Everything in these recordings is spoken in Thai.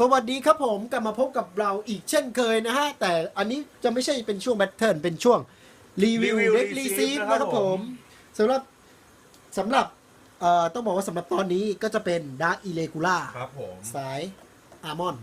สวัสดีครับผมกลับมาพบกับเราอีกเช่นเคยนะฮะ แต่อันนี้จะไม่ใช่เป็นช่วงแบทเทิลเป็นช่วงรีวิวรีวิวเด็กรี Receive ซีฟนะนะคครัรับบผผม มสำหรับสำหรับเอ่อต้องบอกว่าสำหรับตอนนี้ก็จะเป็นดาร์ i อีเลกูล่าครับผม สายอาร์มอน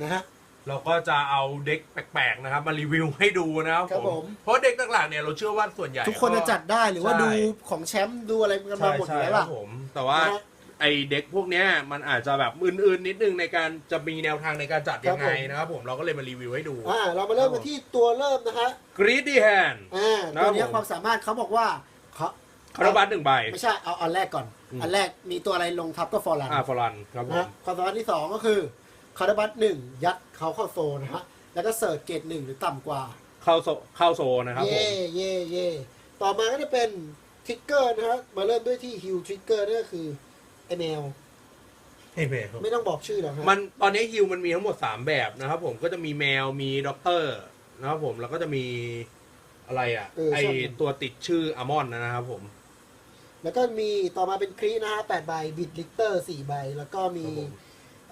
นะฮะ เราก็จะเอาเด็กแปลกๆนะครับ มารีวิวให้ดูนะครับครับผมเพราะเด็กหลักๆเนี่ยเราเชื่อว่าส่วนใหญ่ทุกคนจะจัดได้หรือว่าใช่ ดูของแชมป์ดูอะไรกันมาใช่หมดอใช่ยู่แล้วครัล่ะ บผม แต่ว่านะฮะ ไอเด็กพวกเนี้ยมันอาจจะแบบอื่นๆ นิดนึงในการจะมีแนวทางในการจัดยังไงครับผมนะครับผมเราก็เลยมารีวิวให้ดูอ่าเรามาเริ่มกันที่ตัวเริ่มนะฮะ Greedy Hand อ่านะครับตัวเนี้ยผมความสามารถเขาบอกว่าเขาคาราบัตหนึ่งใบ ไม่ใช่ เอาอันแรกก่อนอืมอันแรกมีตัวอะไรลงทับก็ฟอร์ลันอ่าฟอรันครับผนะมฮะความสามารถที่สองก็คือคาร์บัตหนึ่งยัดเขาเข้าโซนนะฮะแล้วก็เสิร์ชเกตหนึ่งหรือต่ำกว่าเข้าโซเข้าโซนะครับผมเย่เย่เย่ต่อมาก็จะเป็นทริกเกอร์นะฮะมาเริ่มด้วยที่ฮิวทริกเกอร์นั่นก็คือ ไอแมวเฮ้ยแมวไม่ต้องบอกชื่อหรอกฮะมันตอนนี้ฮิวมันมีทั้งหมด3แบบนะครับผมก็จะมีแมวมีด็อกเตอร์นะครับผมแล้วก็จะมีอะไรอะเออไอใช่ตัวติดชื่ออามอนนะครับผม แล้วก็มีต่อมาเป็นครีนะฮะแปดใบบิดลิกเตอร์สี่ใบ แล้วก็มีครับผม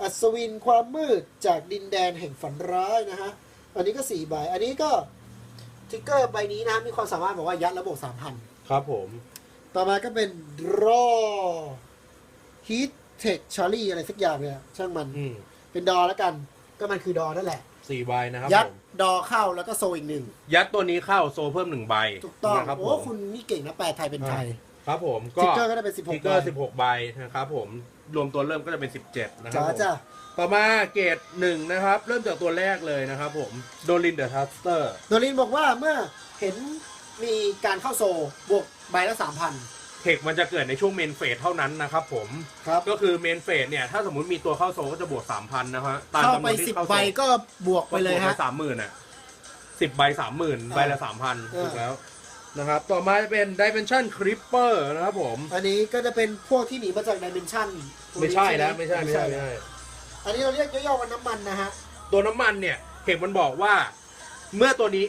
อัศวินความมืดจากดินแดนแห่งฝันร้ายนะฮะ อันนี้ก็สี่ใบ อันนี้ก็ทริกเกอร์ใบนี้นะฮะมีความสามารถบอกว่ายัดระบบสามพัน ครับผม ต่อมาก็เป็นรอ ฮีทเทคชาร์ลี่อะไรสักอย่างเนี่ย ช่างมันอืมเป็นดอแล้วกัน ก็มันคือดอนั่นแหละ สี่ใบนะครับยัดผมดอเข้าแล้วก็โซอีกหนึ่งยัดตัวนี้เข้าโซเพิ่มหนึ่งใบถูกต้องนะครับโอ้ผมคุณนี่เก่งนะแปลไทยเป็นไทยครับผมทิก็กเกอร์ก็ได้เป็นสิบหทิกกเกอร์สิบหกใบนะครับผม รวมตัวเริ่มก็จะเป็นสิบเจ็ดนะครับจ้าผมจ้าต่อมาเกรดหนึ่งนะครับ เริ่มจากตัวแรกเลยนะครับผม โดลินเดอะทัสเตอร์ โดลินบอกว่าเมื่อเห็นมีการเข้าโซบวกใบละสามพัน เทคมันจะเกิดในช่วงเมนเฟสเท่านั้นนะครับผม ครับ ก็คือเมนเฟสเนี่ย ถ้าสมมติมีตัวเข้าโซก็จะบวกสามพันนะฮะตามเข้าจำนไปวนที่สิบเข้าโซใบก็บวกไปเลยฮะ สามหมื่นอะสิบใบสามหมื่นใบละสามพันเออถูกแล้วนะครับ ต่อมาจะเป็น Dimension Creeper นะครับผม อันนี้ก็จะเป็นพวกที่หนีมาจากดิเมนชันไม่ใช่นะไม่ใช่ไม่ใช่ไม่ใช่ อันนี้เราเรียกย่อๆว่าน้ำมันนะฮะ ตัวน้ำมันเนี่ยเทคมันบอกว่า เมื่อตัวนี้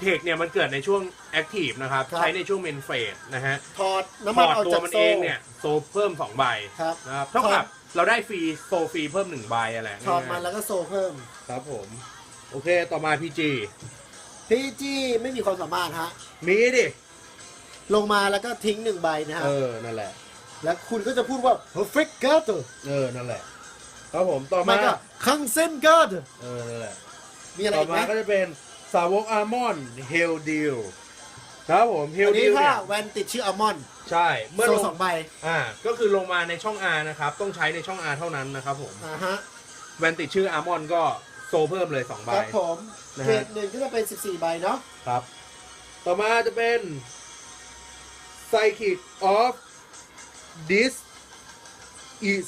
เทคเนี่ยมันเกิดในช่วงแอคทีฟนะครับ ครับ ใช้ในช่วงเมนเฟสนะฮะถอดถน้ำมันอดออกตัวจากมันโซเองเนี่ยโซเพิ่มสองใบครับนะครับเท่ากับเราได้ฟรีโซฟรีเพิ่มหนึ่งใบอะไรถอดง่ายๆมันแล้วก็โซเพิ่ม ครับผม โอเคต่อมาพีจีพีจีไม่มีความสามารถฮะ มีดิลงมาแล้วก็ทิ้งหนึ่งใบนะฮะ เออนั่นแหละ แล้วคุณก็จะพูดว่า perfect guard เออนั่นแหละ ครับผมต่อไม่มาก็คังเซน guard เออนั่นแหละ มีอะไรต่ออีกไหมามก็จะเป็น สาวกอาร์มอนเฮลดิลครับผมเฮลอันดินี้ลถ้าเนี่ยแวนติดชื่ออัลมอนด์ใช่เมื่อโซลงสองใบอ่าก็คือลงมาในช่อง R นะครับต้องใช้ในช่อง R เท่านั้นนะครับผมอ่าฮะแวนติดชื่ออาร์มอนก็โซเพิ่มเลย2ใบ ครับผมนะฮะ เกรดหนึ่งก็จะเป็น 14 ใบเนาะครับ ต่อมาจะเป็น Psychic of Dis อิ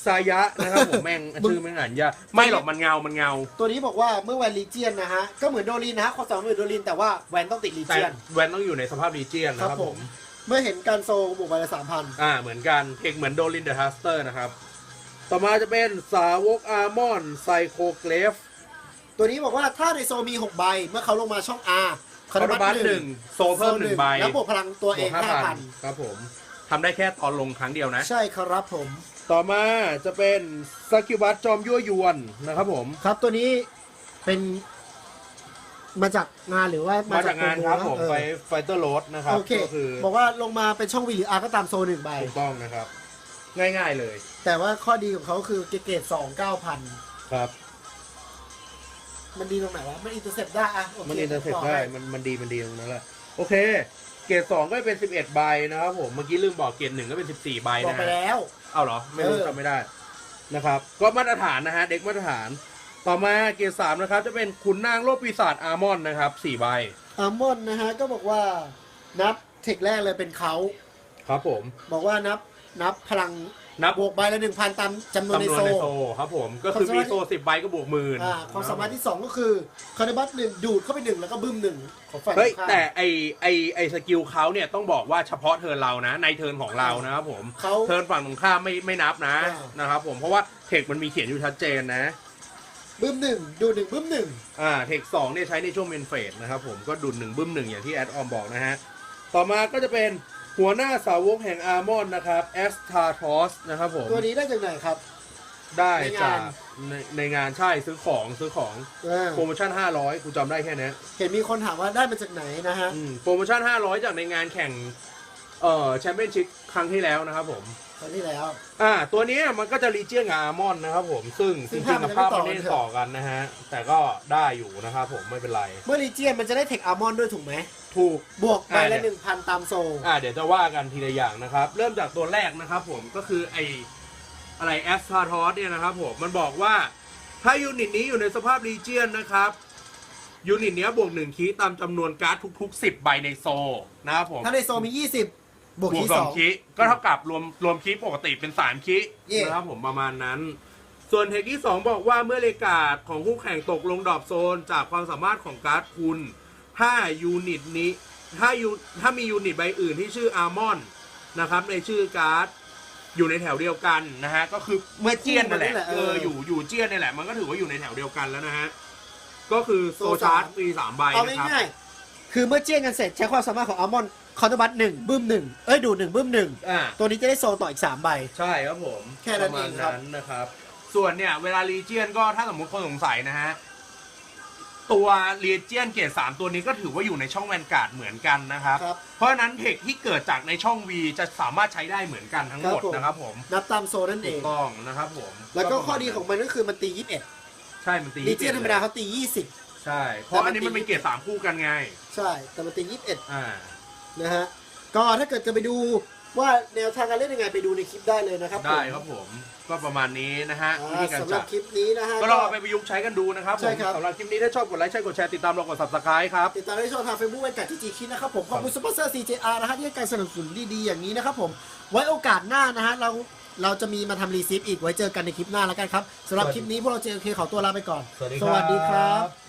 ซายะนะครับผมแม่งชื่อแม่งอ่านยากไม่หรอกมันเงา มันเงา ตัวนี้บอกว่าเมื่อแวนลีเจียนนะฮะ ก็เหมือนโดลินนะฮะความสามารถเหมือนโดลินแต่ว่าแวนต้องติดลีแต่เจียน แวนต้องอยู่ในสภาพรีเจียนคนะรับครับผผมมเมื่อเห็นการโซบวกใบละสามพันอ่า เหมือนกันเทคเหมือนโดลินเดอะทัสเตอร์นะครับ ต่อมาจะเป็นสาวกอาร์มอนไซโคเกรฟตัวนี้บอกว่าถ้าในโซมี6ใบ เมื่อเขาลงมาช่อง R คาร์บัตหนึ่งโซเพิ่มหนึ่งใบแล้วบวกพลังตัวเองบวก5,000ครับผมทำได้แค่ตอนลงครั้งเดียวนะ ใช่ครับผม ต่อมาจะเป็นสกิบัตจอมยั่วยวนนะครับผม ครับตัวนี้เป็นมาจากงานหรือว่ามาจากงานครับผมเออไฟไฟเตอร์โรสนะครับโอเคก็คือบอกว่าลงมาเป็นช่องวีหรือ R ก็ตามโซหนึ่งใบ ถูกต้องนะครับ ง่ายๆเลยแต่ว่าข้อดีของเขาคือเกรดสองเก้าพันครับ มันดีตรงไหนวะ มันอินเตอร์เซ็ปได้อะโคมันอินเตอร์เซ็ปต่ได้ให้มันมันดีมันดีตรงนั้นแหละโอเค เกรดสองก็เป็นสิบเอ็ดใบนะครับผมเมื่อกี้ลืมบอกเกรดหนึ่งก็เป็นสิบสี่ใบบอกนะไปฮะแล้ว เอาเหรอ ไม่รู้เออ จำไม่ได้นะครับ ก็มาตรฐานนะฮะ เด็กมาตรฐาน ต่อมาเกรดสามนะครับ จะเป็นขุนนางโลกปีศาจอาร์มอนนะครับสี่ใบอาร์มอนนะฮะก็บอกว่านับเทคแรกเลยเป็นเขา ครับผม บอกว่านับนับพลัง นับ บวกใบละหนึ่งพันตามจำนวนในจำนวนโซ ในโซครับผม ก็คือมีโซสิบใบก็บวกหมื่นอ่าความสามารถที่สองก็คือคาร์บัตหนึ่งดูดเข้าไปหนึ่งแล้วก็บึ้มหนึ่งของฝ่ายเฮ้ย ตรงข้ามแต่ไอไอไอสกิลเขาเนี่ยต้องบอกว่าเฉพาะเทิร์นเรานะ ในเทิร์นของเรานะครับผม เขา เทิร์นฝั่งตรงข้ามไม่ไม่นับนะอ่าน นะครับผมเพราะว่าเทคมันมีเขียนอยู่ชัดเจนนะ บึ้มหนึ่งดูดหนึ่งบึ้มหนึ่งอ่าเทคสองเนี่ยใช้ในช่วงเมนเฟสนะครับผมก็ดุนหนึ่งบึ้มหนึ่งอย่างที่แอดออมบอกนะฮะ ต่อมาก็จะเป็น หัวหน้าสาวกแห่งอาร์มอนนะครับแอสทาทอสนะครับผม ตัวนี้ได้จากไหนครับ ได้ในงาน จากในในงานใช่ซื้อของซื้อของอ่าโปรโมชั่น 500กูจำได้แค่เนี้ยเห็นมีคนถามว่าได้มาจากไหนนะฮะ อืมโปรโมชั่น 500 จากในงานแข่งเอ่อแชมเปี้ยนชิพครั้งที่แล้วนะครับผม ครั้งที่แล้ว อ่า ตัวเนี้ยมันก็จะรีเจียนกับอาร์มอนนะครับผม ซึ่งซึ่จงริงๆกับภาภาพพมัมันนไม่ไม่ได้ได้ต่ต่ออกันนะฮะ แต่ก็ได้อยู่นะครับผมไม่เป็นไร เมื่อรีเจียนมันจะได้เทคอาร์มอนด้วยถูกไหม ถูก บวกใบอ่าละเนี่ยหนึ่งพันตามโซลอ่า เดี๋ยวจะว่ากันทีละอย่างนะครับ เริ่มจากตัวแรกนะครับผม ก็คือไออะไรแอสพาทอสเนี่ยนะครับผม มันบอกว่า ถ้ายูนิตนี้อยู่ในสภาพรีเจียนนะครับ ยูนิตเนี้ยบวกหนึ่งคีย์ตามจำนวนการ์ดทุก ๆ 10 ใบในโซลนะครับผม ถ้าในโซลมี 20 บวกที่สสอองงคีย์ก็เท่ากับรวมรวมคีย์ปกติเป็น3คีย์เย่ นะครับผมประมาณนั้น ส่วนเทคที่ 2 บอกว่าเมื่อเลกาดของคู่แข่งตกลงดรอปโซน จากความสามารถของการ์ดคุณถ้ายูนิตนี้ถ้ายูถ้ามียูนิตใบอื่นที่ชื่ออาร์มอนนะครับ ในชื่อการ์ดอยู่ในแถวเดียวกันนะฮะ ก็คือเมื่อเจียนนั่นแหละเอออยู่อยู่เจียนนี่แหละ มันก็ถือว่าอยู่ในแถวเดียวกันแล้วนะฮะ ก็คือโซชาร์ตฟรีสามใบเอานะครับ ง่ายๆคือเมื่อเจียนกันเสร็จใช้ความสามารถของอาร์มอน คอนเทบัตหนึ่งบึ้มหนึ่งเอ้ยดูดหนึ่งบึ้มหนึ่งอ่าตัวนี้จะได้โซลต่ออีก3ใบ ใช่ครับผมแค่นั้นเองครับปะมาณนั้นนะครับ ส่วนเนี่ยเวลารีเจียนก็ถ้าสมมติคนสงสัยนะฮะ ตัวรีเจียนเกรดสามตัวนี้ก็ถือว่าอยู่ในช่องแวนการ์ดเหมือนกันนะครับ ครับ เพราะฉะนั้นเทคที่เกิดจากในช่อง V จะสามารถใช้ได้เหมือนกันทั้งหมดครับผม นะครับผมนับตามโซลนั่นเอถูกง ต้องนะครับผมแล้วก็ประมาณข้อดีของมันก็คือมันตี 21ใช่มันตีรีเจียนธรรมดาเขาตีใช่ เพราะอันนี้มันเป็นเกรดสามคู่กันไง20ใช่ แต่มันตี 21 อ่า นะฮะก็ถ้าเกิดจะไปดูว่าแนวทางการเล่นยังไงไปดูในคลิปได้เลยนะครับได้ผมครับผมก็ประมาณนี้นะฮะอ่าวิธีการสำหรัจับดคลิปนี้นะฮะ ก็ลองเอาไปประยุกต์ใช้กันดูนะครับผใช่มครับ สำหรับคลิปนี้ถ้าชอบกดไลค์ใช่กดแชร์ติดตามเรากด subscribe ครับ ติดตามได้ช่องทางเฟซบุ๊กไว้กัดที่จีคิดนะครับผม ขอบคุณซุปเปอร์เซอร์ CJR นะฮะที่ให้การสนับสนุนดีๆ อย่างนี้นะครับผม ไว้โอกาสหน้านะฮะเราเราจะมีมาทำรีซิฟอีกไว้เจอกันในคลิปหน้าแล้วกันครับสำหรับคลิปนี้พวกเราเจอเคขอตัวลาไปก่อน สวัสดีสวัสดีครับ บ